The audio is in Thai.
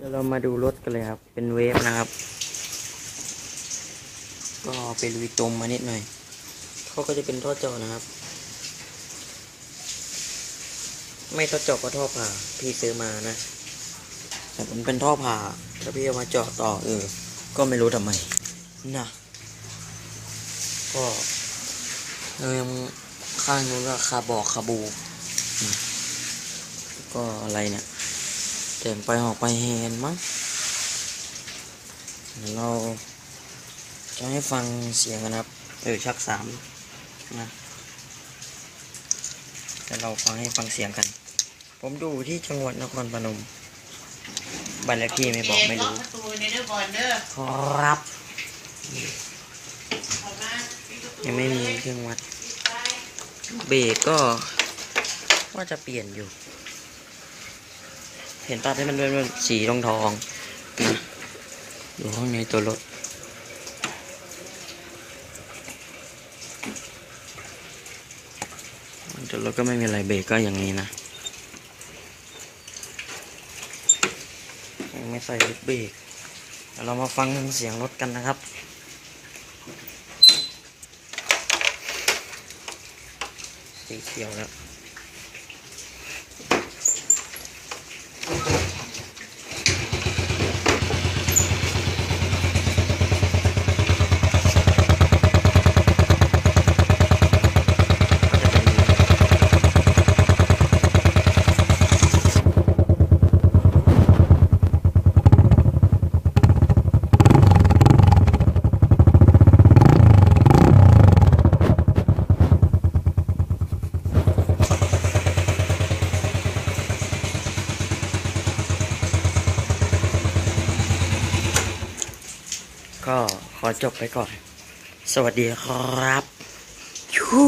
เดี๋ยวเรามาดูรถกันเลยครับ เป็นเวฟนะครับ ก็เป็นลุยตมมานิดหน่อยเขาก็จะเป็นท่อเจาะนะครับ ไม่ท่อเจาะก็ท่อผ่า พี่ซื้อมานะ แต่มันเป็นท่อผ่าแล้วพี่เอามาเจาะต่อเออ ก็ไม่รู้ทำไมนะก็เออยังข้างนู้นก็คาบอกคาบู ก็อะไรเนี่ย เดินไปออกไปแฮนมั้งเดี๋ยเราจะให้ฟังเสียงกันครับเออชักสามนะเดี๋ยวเราฟังให้ฟังเสียงกัน ผมดูที่จังหวัดนครพนมบันเลขที่ไม่บอกไม่รู้ประตูในเด้อบอลเด้อครับยังไม่มีเครื่องวัด เบรกก็ว่าจะเปลี่ยนอยู่ เห็นตัดให้มันเป็นสีทองทองนะดูข้างในตัวรถตัวรถก็ไม่มีอะไรเบรกก็อย่างนี้นะยังไม่ใส่ลูกเบรกเดี๋ยวเรามาฟังเสียงรถกันนะครับสีเขียวแล้ว ก็ขอจบไปก่อน สวัสดีครับยู